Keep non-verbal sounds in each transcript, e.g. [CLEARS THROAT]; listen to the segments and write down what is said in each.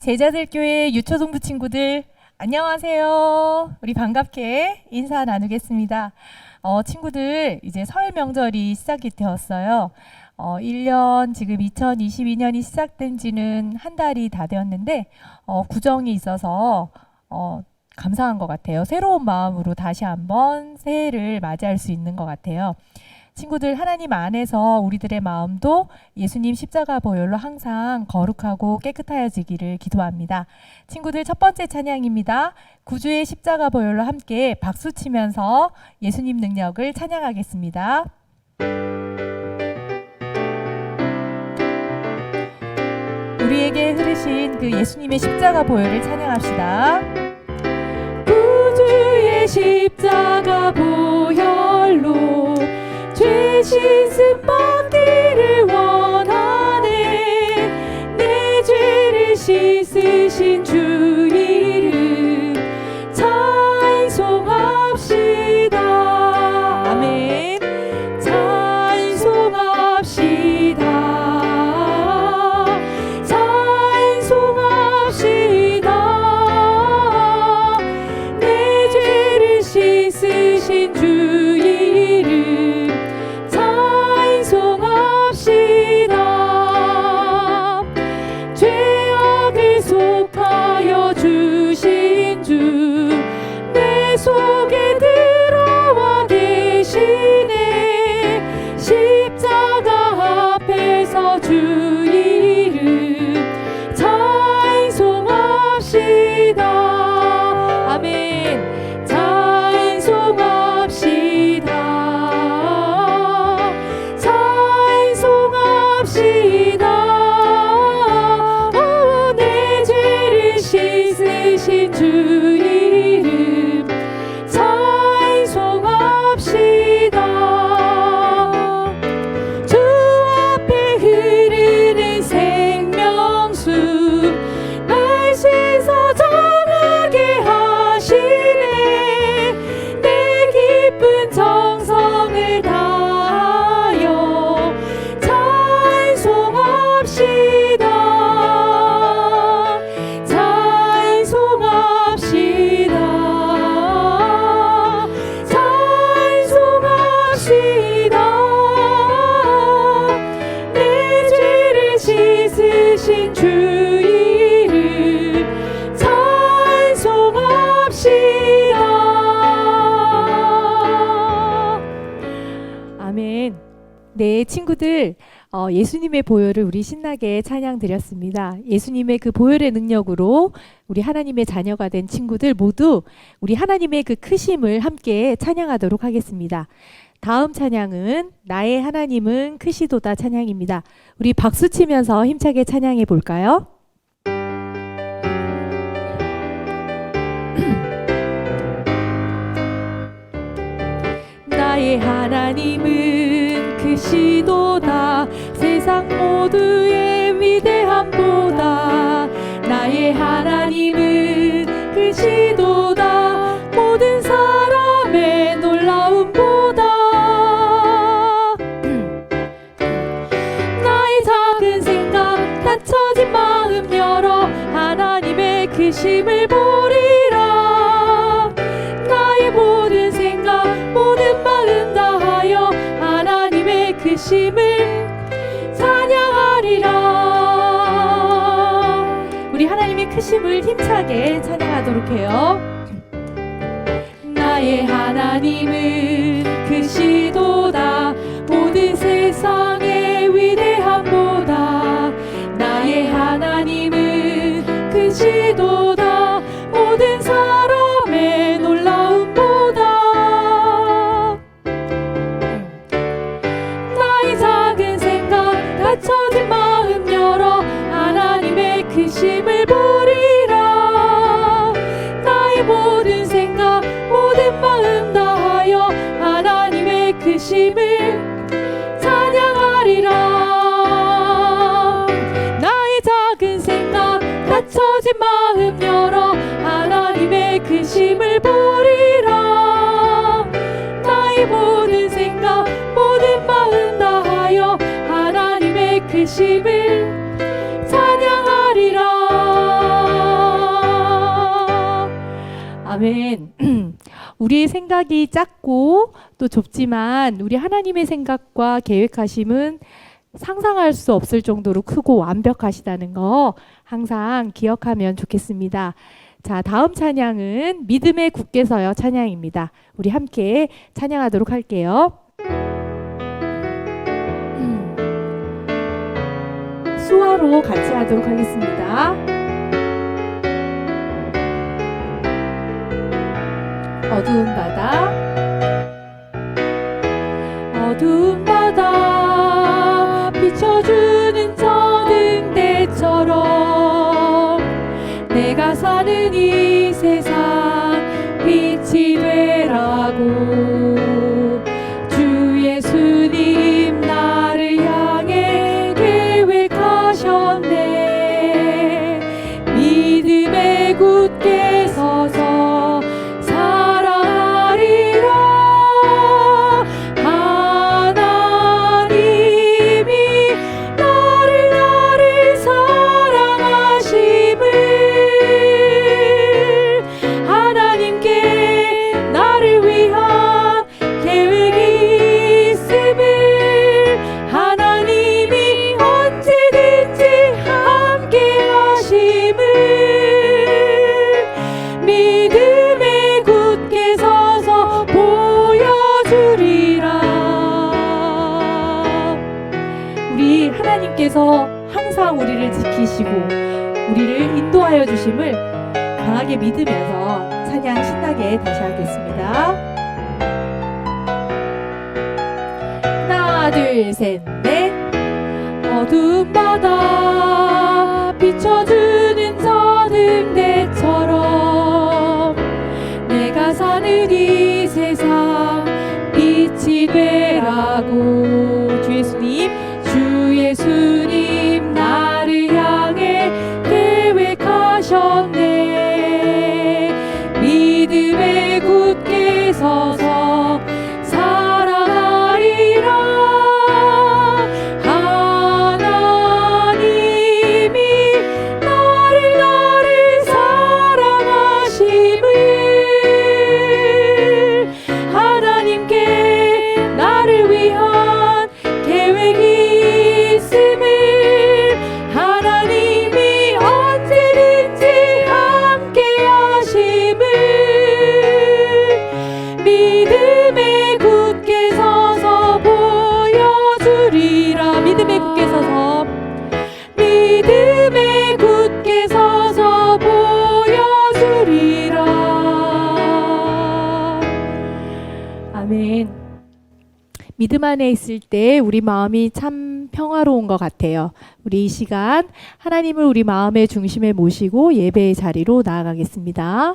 제자들 교회 유초동부 친구들 안녕하세요. 우리 반갑게 인사 나누겠습니다. 어, 친구들 이제 설 명절이 시작이 되었어요. 어, 1년 지금 2022년이 시작된 지는 한 달이 다 되었는데 어, 구정이 있어서 어, 감사한 것 같아요. 새로운 마음으로 다시 한번 새해를 맞이할 수 있는 것 같아요. 친구들 하나님 안에서 우리들의 마음도 예수님 십자가 보혈로 항상 거룩하고 깨끗하여지기를 기도합니다. 친구들 첫 번째 찬양입니다. 구주의 십자가 보혈로 함께 박수 치면서 예수님 능력을 찬양하겠습니다. 우리에게 흐르신 그 예수님의 십자가 보혈을 찬양합시다. 친구들 어, 예수님의 보혈을 우리 신나게 찬양 드렸습니다. 예수님의 그 보혈의 능력으로 우리 하나님의 자녀가 된 친구들 모두 우리 하나님의 그 크심을 함께 찬양하도록 하겠습니다. 다음 찬양은 나의 하나님은 크시도다 찬양입니다. 우리 박수 치면서 힘차게 찬양해 볼까요? [CLEARS THROAT] 나의 하나님은 크시도다. 세상 모두의 위대함보다. 나의 하나님은 크시도다. 모든 사람의 놀라움보다. 나의 작은 생각 닫혀진 마음 열어 하나님의 크심을 보리라 70을 힘차게 찬양하도록 해요. 나의 하나님은 그 시도 되심을 찬양하리라. 아멘. [CLEARS THROAT] 우리의 생각이 작고 또 좁지만 우리 하나님의 생각과 계획하심은 상상할 수 없을 정도로 크고 완벽하시다는 거 항상 기억하면 좋겠습니다. 자, 다음 찬양은 믿음의 굳게 서요 찬양입니다. 우리 함께 찬양하도록 할게요. 수화로 같이 하도록 하겠습니다. 어두운 바다 어두운 바다 둘 셋 넷. 어두운 바다 비춰주는 저등대처럼 내가 사는 이 세상 빛이 되라고. 주 예수님 주 예수님 나를 향해 계획하셨네 믿음 안에 있을 때 우리 마음이 참 평화로운 것 같아요. 우리 이 시간 하나님을 우리 마음의 중심에 모시고 예배의 자리로 나아가겠습니다.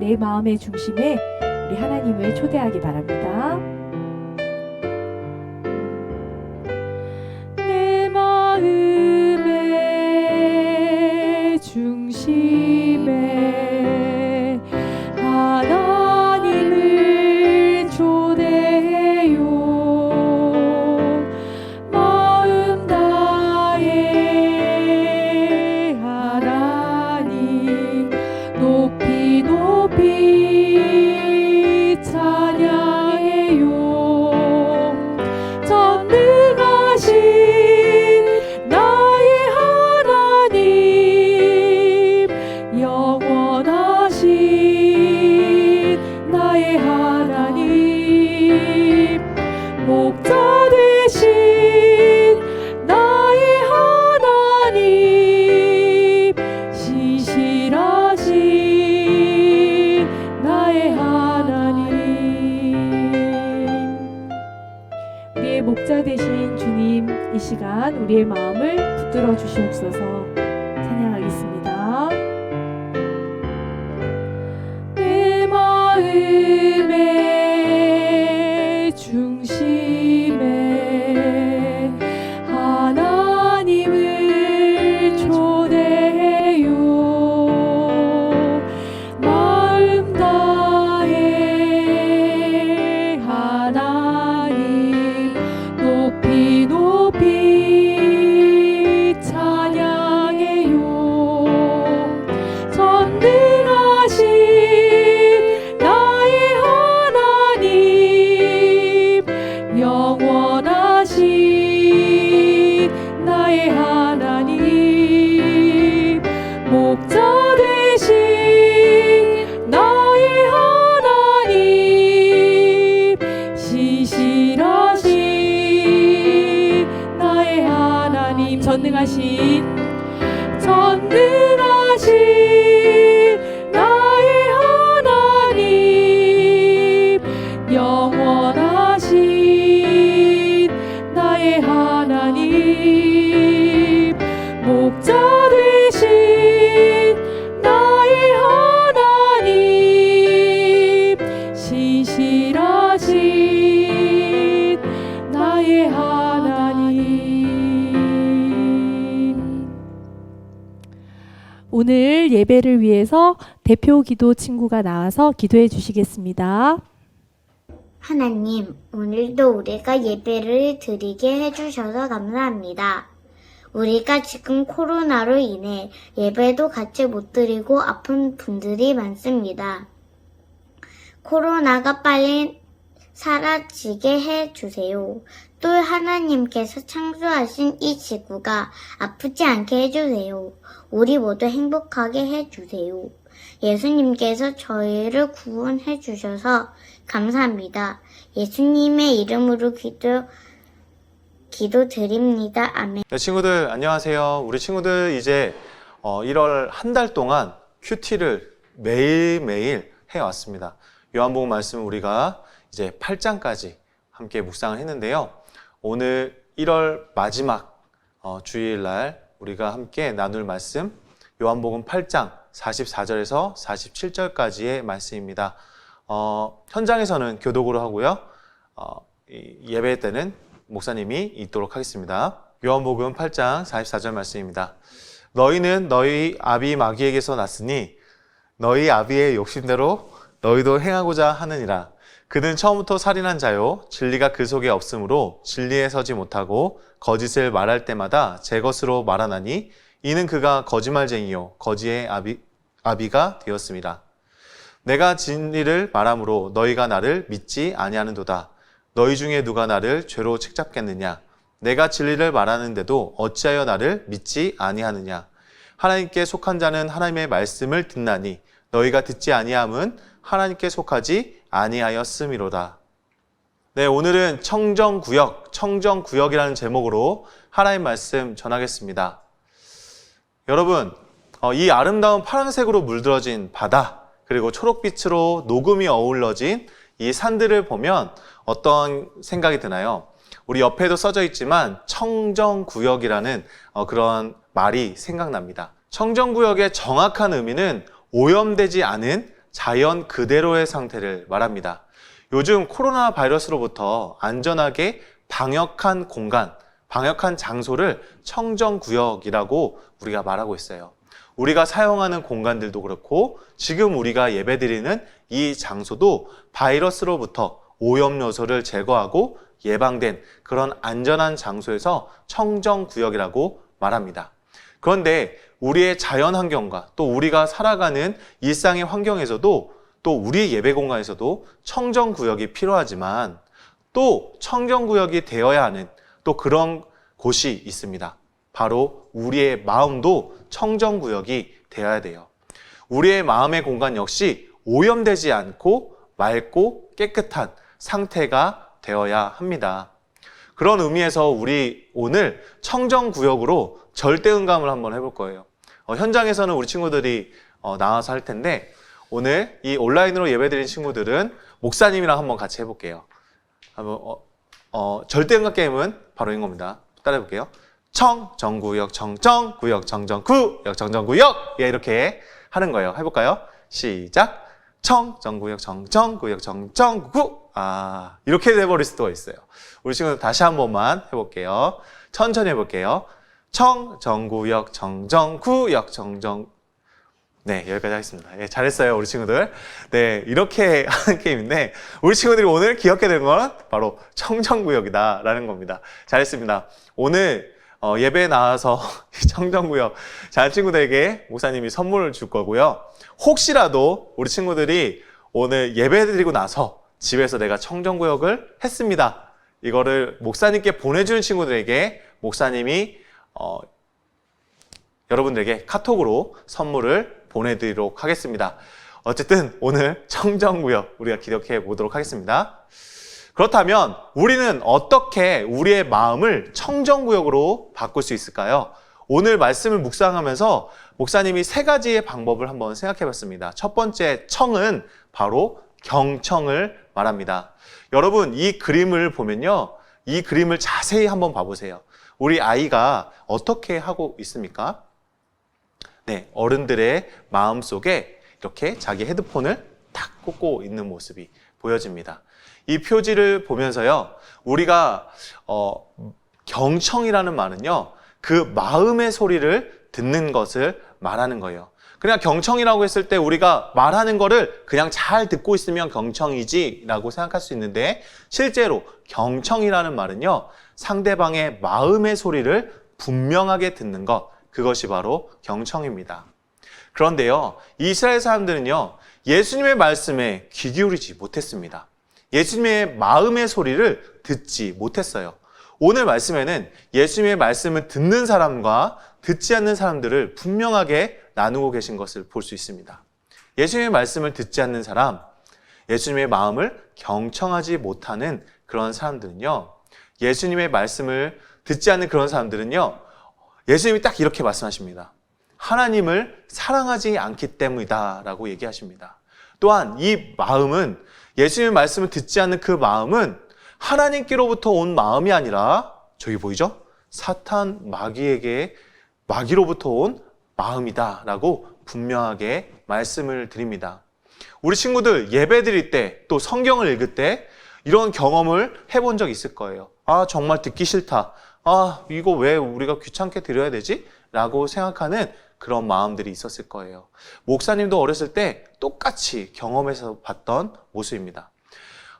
내 마음의 중심에 우리 하나님을 초대하기 바랍니다. 내 마음의 중심 전능하신 전능 오늘 예배를 위해서 대표 기도 친구가 나와서 기도해 주시겠습니다. 하나님, 오늘도 우리가 예배를 드리게 해주셔서 감사합니다. 우리가 지금 코로나로 인해 예배도 같이 못 드리고 아픈 분들이 많습니다. 코로나가 빨리 사라지게 해주세요. 또 하나님께서 창조하신 이 지구가 아프지 않게 해주세요. 우리 모두 행복하게 해주세요. 예수님께서 저희를 구원해 주셔서 감사합니다. 예수님의 이름으로 기도, 기도 드립니다. 아멘. 네, 친구들 안녕하세요. 우리 친구들 이제 어, 1월 한 달 동안 큐티를 매일매일 해왔습니다. 요한복음 말씀 우리가 이제 8장까지 함께 묵상을 했는데요. 오늘 1월 마지막 어, 주일날 우리가 함께 나눌 말씀 요한복음 8장 44절에서 47절까지의 말씀입니다. 어, 현장에서는 교독으로 하고요. 어, 이 예배 때는 목사님이 읽도록 하겠습니다. 요한복음 8장 44절 말씀입니다. 너희는 너희 아비 마귀에게서 났으니 너희 아비의 욕심대로 너희도 행하고자 하느니라. 그는 처음부터 살인한 자요 진리가 그 속에 없으므로 진리에 서지 못하고 거짓을 말할 때마다 제 것으로 말하나니 이는 그가 거짓말쟁이요 거지의 아비, 아비가 되었습니다. 내가 진리를 말함으로 너희가 나를 믿지 아니하는도다. 너희 중에 누가 나를 죄로 책잡겠느냐? 내가 진리를 말하는데도 어찌하여 나를 믿지 아니하느냐? 하나님께 속한 자는 하나님의 말씀을 듣나니 너희가 듣지 아니함은 하나님께 속하지 아니하였음이로다. 네, 오늘은 청정구역, 청정구역이라는 제목으로 하나님 말씀 전하겠습니다. 여러분, 어, 이 아름다운 파란색으로 물들어진 바다, 그리고 초록빛으로 녹음이 어우러진 이 산들을 보면 어떤 생각이 드나요? 우리 옆에도 써져 있지만 청정구역이라는 어, 그런 말이 생각납니다. 청정구역의 정확한 의미는 오염되지 않은 자연 그대로의 상태를 말합니다. 요즘 코로나 바이러스로부터 안전하게 방역한 공간, 방역한 장소를 청정구역이라고 우리가 말하고 있어요. 우리가 사용하는 공간들도 그렇고 지금 우리가 예배드리는 이 장소도 바이러스로부터 오염 요소를 제거하고 예방된 그런 안전한 장소에서 청정구역이라고 말합니다. 그런데 우리의 자연 환경과 또 우리가 살아가는 일상의 환경에서도 또 우리의 예배 공간에서도 청정 구역이 필요하지만 또 청정 구역이 되어야 하는 또 그런 곳이 있습니다. 바로 우리의 마음도 청정 구역이 되어야 돼요. 우리의 마음의 공간 역시 오염되지 않고 맑고 깨끗한 상태가 되어야 합니다. 그런 의미에서 우리 오늘 청정 구역으로 절대 응감을 한번 해볼 거예요. 어, 현장에서는 우리 친구들이 어, 나와서 할 텐데 오늘 이 온라인으로 예배드린 친구들은 목사님이랑 한번 같이 해볼게요. 한번 어, 어, 절대응감 게임은 바로 이런 겁니다. 따라해볼게요. 청, 정구역, 정정, 구역, 정정 구, 역, 정정 구역. 예, 이렇게 하는 거예요. 해볼까요? 시작. 청, 정구역, 정정, 구역, 정정 구. 아, 이렇게 돼버릴 수도 있어요. 우리 친구들 다시 한 번만 해볼게요. 천천히 해볼게요. 청, 정구역, 정정구역, 정정. 네, 여기까지 하겠습니다. 예, 잘했어요, 우리 친구들. 네, 이렇게 [LAUGHS] 하는 게임인데, 우리 친구들이 오늘 기억해야 되는 건 바로 청정구역이다라는 겁니다. 잘했습니다. 오늘 어, 예배에 나와서 [LAUGHS] 이 청정구역 잘한 친구들에게 목사님이 선물을 줄 거고요. 혹시라도 우리 친구들이 오늘 예배 드리고 나서 집에서 내가 청정구역을 했습니다. 이거를 목사님께 보내주는 친구들에게 목사님이 어, 여러분들에게 카톡으로 선물을 보내드리도록 하겠습니다. 어쨌든 오늘 청정구역 우리가 기억해 보도록 하겠습니다. 그렇다면 우리는 어떻게 우리의 마음을 청정구역으로 바꿀 수 있을까요? 오늘 말씀을 묵상하면서 목사님이 세 가지의 방법을 한번 생각해 봤습니다. 첫 번째 청은 바로 경청을 말합니다. 여러분, 이 그림을 보면요. 이 그림을 자세히 한번 봐보세요. 우리 아이가 어떻게 하고 있습니까? 네, 어른들의 마음 속에 이렇게 자기 헤드폰을 탁 꽂고 있는 모습이 보여집니다. 이 표지를 보면서요, 우리가, 어, 경청이라는 말은요, 그 마음의 소리를 듣는 것을 말하는 거예요. 그냥 경청이라고 했을 때 우리가 말하는 거를 그냥 잘 듣고 있으면 경청이지라고 생각할 수 있는데 실제로 경청이라는 말은요 상대방의 마음의 소리를 분명하게 듣는 것 그것이 바로 경청입니다. 그런데요 이스라엘 사람들은요 예수님의 말씀에 귀 기울이지 못했습니다. 예수님의 마음의 소리를 듣지 못했어요. 오늘 말씀에는 예수님의 말씀을 듣는 사람과 듣지 않는 사람들을 분명하게 나누고 계신 것을 볼 수 있습니다. 예수님의 말씀을 듣지 않는 사람, 예수님의 마음을 경청하지 못하는 그런 사람들은요, 예수님의 말씀을 듣지 않는 그런 사람들은요, 예수님이 딱 이렇게 말씀하십니다. 하나님을 사랑하지 않기 때문이다 라고 얘기하십니다. 또한 이 마음은 예수님의 말씀을 듣지 않는 그 마음은 하나님께로부터 온 마음이 아니라 저기 보이죠? 사탄 마귀에게 마귀로부터 온 마음이다라고 분명하게 말씀을 드립니다. 우리 친구들 예배 드릴 때 또 성경을 읽을 때 이런 경험을 해본 적 있을 거예요. 아, 정말 듣기 싫다. 아, 이거 왜 우리가 귀찮게 드려야 되지? 라고 생각하는 그런 마음들이 있었을 거예요. 목사님도 어렸을 때 똑같이 경험해서 봤던 모습입니다.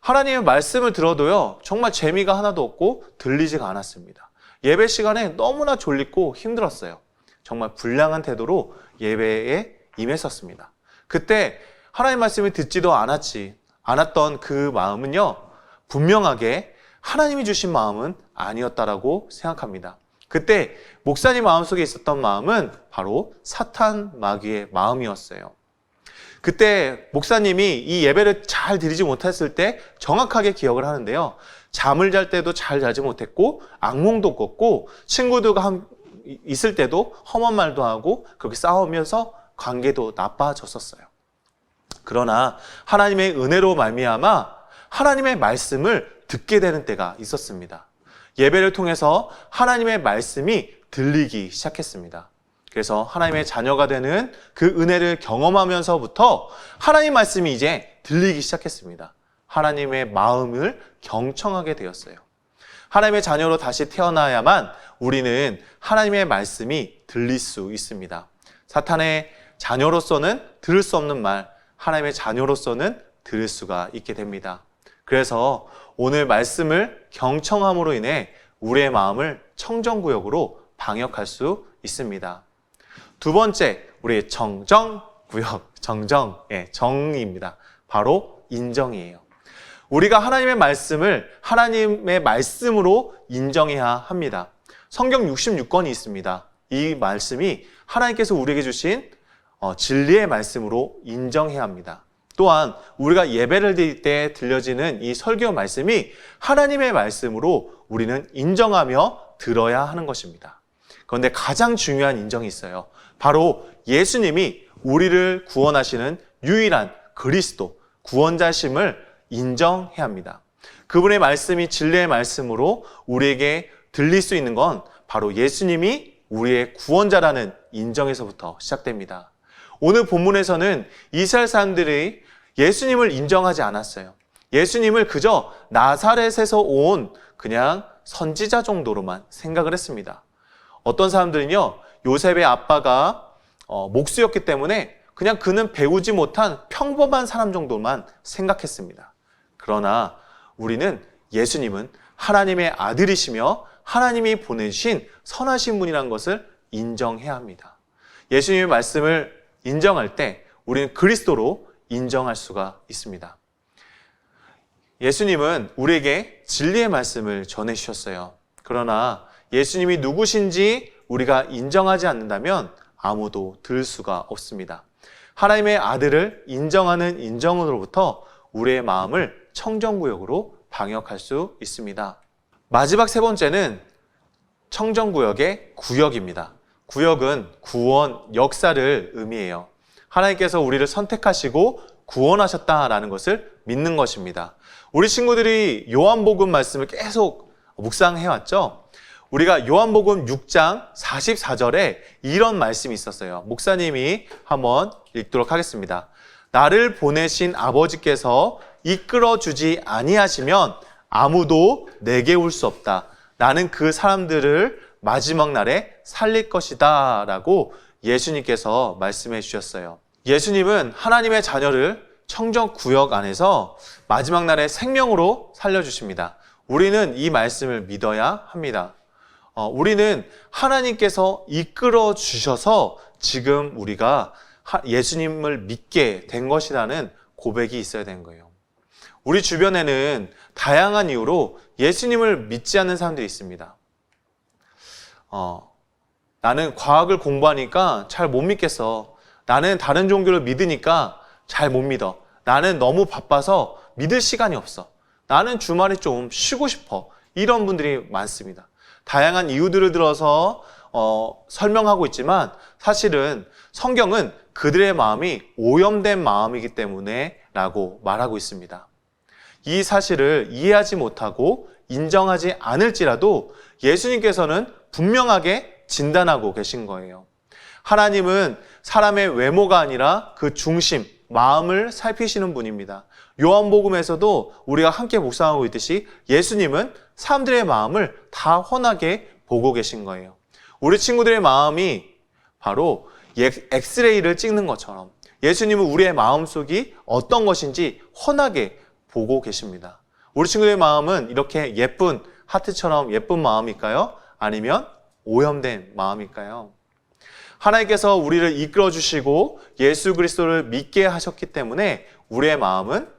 하나님의 말씀을 들어도요, 정말 재미가 하나도 없고 들리지가 않았습니다. 예배 시간에 너무나 졸리고 힘들었어요. 정말 불량한 태도로 예배에 임했었습니다. 그때 하나님 말씀을 듣지도 않았지, 않았던 그 마음은요, 분명하게 하나님이 주신 마음은 아니었다라고 생각합니다. 그때 목사님 마음속에 있었던 마음은 바로 사탄 마귀의 마음이었어요. 그때 목사님이 이 예배를 잘 드리지 못했을 때 정확하게 기억을 하는데요. 잠을 잘 때도 잘 자지 못했고 악몽도 꿨고 친구들과 한- 있을 때도 험한 말도 하고 그렇게 싸우면서 관계도 나빠졌었어요. 그러나 하나님의 은혜로 말미암아 하나님의 말씀을 듣게 되는 때가 있었습니다. 예배를 통해서 하나님의 말씀이 들리기 시작했습니다. 그래서 하나님의 자녀가 되는 그 은혜를 경험하면서부터 하나님 말씀이 이제 들리기 시작했습니다. 하나님의 마음을 경청하게 되었어요. 하나님의 자녀로 다시 태어나야만 우리는 하나님의 말씀이 들릴 수 있습니다. 사탄의 자녀로서는 들을 수 없는 말, 하나님의 자녀로서는 들을 수가 있게 됩니다. 그래서 오늘 말씀을 경청함으로 인해 우리의 마음을 청정구역으로 방역할 수 있습니다. 두 번째, 우리의 정정구역, [LAUGHS] 정정의 정입니다. 바로 인정이에요. 우리가 하나님의 말씀을 하나님의 말씀으로 인정해야 합니다. 성경 66권이 있습니다. 이 말씀이 하나님께서 우리에게 주신 어, 진리의 말씀으로 인정해야 합니다. 또한 우리가 예배를 드릴 때 들려지는 이 설교 말씀이 하나님의 말씀으로 우리는 인정하며 들어야 하는 것입니다. 그런데 가장 중요한 인정이 있어요. 바로 예수님이 우리를 구원하시는 유일한 그리스도, 구원자심을 인정해야 합니다. 그분의 말씀이 진리의 말씀으로 우리에게 들릴 수 있는 건 바로 예수님이 우리의 구원자라는 인정에서부터 시작됩니다. 오늘 본문에서는 이스라엘 사람들이 예수님을 인정하지 않았어요. 예수님을 그저 나사렛에서 온 그냥 선지자 정도로만 생각을 했습니다. 어떤 사람들은요, 요셉의 아빠가 어, 목수였기 때문에 그냥 그는 배우지 못한 평범한 사람 정도만 생각했습니다. 그러나 우리는 예수님은 하나님의 아들이시며 하나님이 보내신 선하신 분이라는 것을 인정해야 합니다. 예수님의 말씀을 인정할 때 우리는 그리스도로 인정할 수가 있습니다. 예수님은 우리에게 진리의 말씀을 전해 주셨어요. 그러나 예수님이 누구신지 우리가 인정하지 않는다면 아무도 들을 수가 없습니다. 하나님의 아들을 인정하는 인정으로부터 우리의 마음을 청정구역으로 방역할 수 있습니다. 마지막 세 번째는 청정구역의 구역입니다. 구역은 구원, 역사를 의미해요. 하나님께서 우리를 선택하시고 구원하셨다라는 것을 믿는 것입니다. 우리 친구들이 요한복음 말씀을 계속 묵상해 왔죠? 우리가 요한복음 6장 44절에 이런 말씀이 있었어요. 목사님이 한번 읽도록 하겠습니다. 나를 보내신 아버지께서 이끌어 주지 아니하시면 아무도 내게 올 수 없다. 나는 그 사람들을 마지막 날에 살릴 것이다. 라고 예수님께서 말씀해 주셨어요. 예수님은 하나님의 자녀를 청정 구역 안에서 마지막 날에 생명으로 살려주십니다. 우리는 이 말씀을 믿어야 합니다. 어, 우리는 하나님께서 이끌어 주셔서 지금 우리가 하- 예수님을 믿게 된 것이라는 고백이 있어야 되는 거예요. 우리 주변에는 다양한 이유로 예수님을 믿지 않는 사람들이 있습니다. 어, 나는 과학을 공부하니까 잘 못 믿겠어. 나는 다른 종교를 믿으니까 잘 못 믿어. 나는 너무 바빠서 믿을 시간이 없어. 나는 주말에 좀 쉬고 싶어. 이런 분들이 많습니다. 다양한 이유들을 들어서 어, 설명하고 있지만 사실은 성경은 그들의 마음이 오염된 마음이기 때문에 라고 말하고 있습니다. 이 사실을 이해하지 못하고 인정하지 않을지라도 예수님께서는 분명하게 진단하고 계신 거예요. 하나님은 사람의 외모가 아니라 그 중심, 마음을 살피시는 분입니다. 요한복음에서도 우리가 함께 묵상하고 있듯이 예수님은 사람들의 마음을 다 훤하게 보고 계신 거예요. 우리 친구들의 마음이 바로 엑- 엑스레이를 찍는 것처럼 예수님은 우리의 마음속이 어떤 것인지 훤하게 보고 계십니다. 우리 친구들의 마음은 이렇게 예쁜 하트처럼 예쁜 마음일까요? 아니면 오염된 마음일까요? 하나님께서 우리를 이끌어 주시고 예수 그리스도를 믿게 하셨기 때문에 우리의 마음은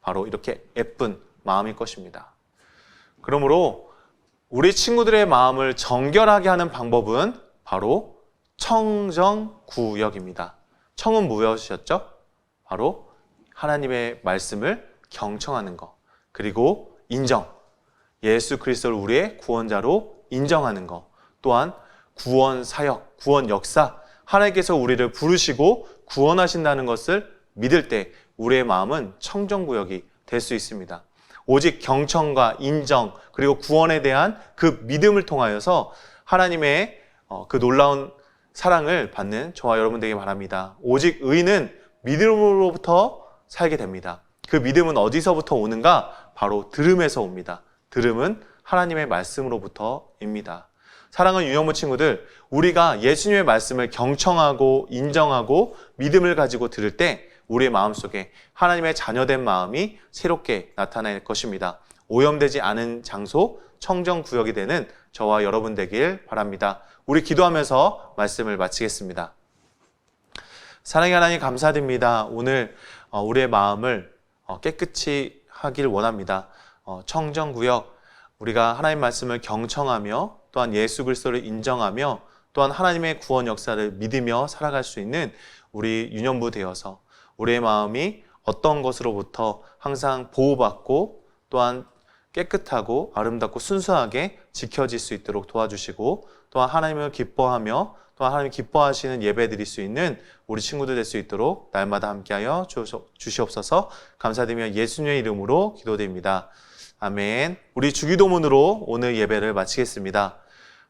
바로 이렇게 예쁜 마음일 것입니다. 그러므로 우리 친구들의 마음을 정결하게 하는 방법은 바로 청정구역입니다. 청은 무엇이었죠? 바로 하나님의 말씀을 경청하는 것. 그리고 인정. 예수 그리스도를 우리의 구원자로 인정하는 것. 또한 구원 사역, 구원 역사. 하나님께서 우리를 부르시고 구원하신다는 것을 믿을 때 우리의 마음은 청정구역이 될 수 있습니다. 오직 경청과 인정 그리고 구원에 대한 그 믿음을 통하여서 하나님의 어, 그 놀라운 사랑을 받는 저와 여러분들에게 바랍니다. 오직 의는 믿음으로부터 살게 됩니다. 그 믿음은 어디서부터 오는가? 바로 들음에서 옵니다. 들음은 하나님의 말씀으로부터입니다. 사랑하는 유영무 친구들, 우리가 예수님의 말씀을 경청하고 인정하고 믿음을 가지고 들을 때 우리의 마음속에 하나님의 자녀된 마음이 새롭게 나타날 것입니다. 오염되지 않은 장소, 청정 구역이 되는 저와 여러분 되길 바랍니다. 우리 기도하면서 말씀을 마치겠습니다. 사랑의 하나님 감사드립니다. 오늘 어, 우리의 마음을 어, 깨끗이 하길 원합니다. 어, 청정 구역, 우리가 하나님 말씀을 경청하며 또한 예수 그리스도를 인정하며 또한 하나님의 구원 역사를 믿으며 살아갈 수 있는 우리 유년부 되어서 우리의 마음이 어떤 것으로부터 항상 보호받고 또한 깨끗하고 아름답고 순수하게 지켜질 수 있도록 도와주시고 또한 하나님을 기뻐하며 또한 하나님 기뻐하시는 예배 드릴 수 있는 우리 친구들 될 수 있도록 날마다 함께하여 주시- 주시옵소서 감사드리며 예수님의 이름으로 기도드립니다. 아멘. 우리 주기도문으로 오늘 예배를 마치겠습니다.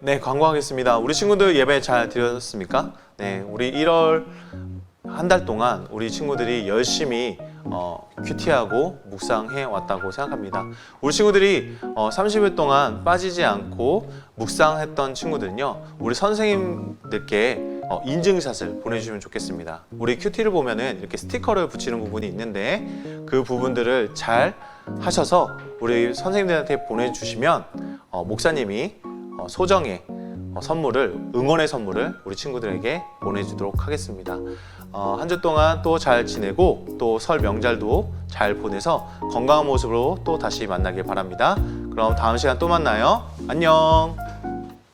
네, 광고하겠습니다. 우리 친구들 예배 잘 드렸습니까? 네, 우리 1월 한 달 동안 우리 친구들이 열심히 어, 큐티하고 묵상해 왔다고 생각합니다. 우리 친구들이 어, 30일 동안 빠지지 않고 묵상했던 친구들은요, 우리 선생님들께 어, 인증샷을 보내주시면 좋겠습니다. 우리 큐티를 보면은 이렇게 스티커를 붙이는 부분이 있는데 그 부분들을 잘 하셔서 우리 선생님들한테 보내주시면 어, 목사님이 어, 소정의 어, 선물을 응원의 선물을 우리 친구들에게 보내주도록 하겠습니다. 어, 한주 동안 또 잘 지내고 또 설 명절도 잘 보내서 건강한 모습으로 또 다시 만나길 바랍니다. 그럼 다음 시간 또 만나요. 안녕.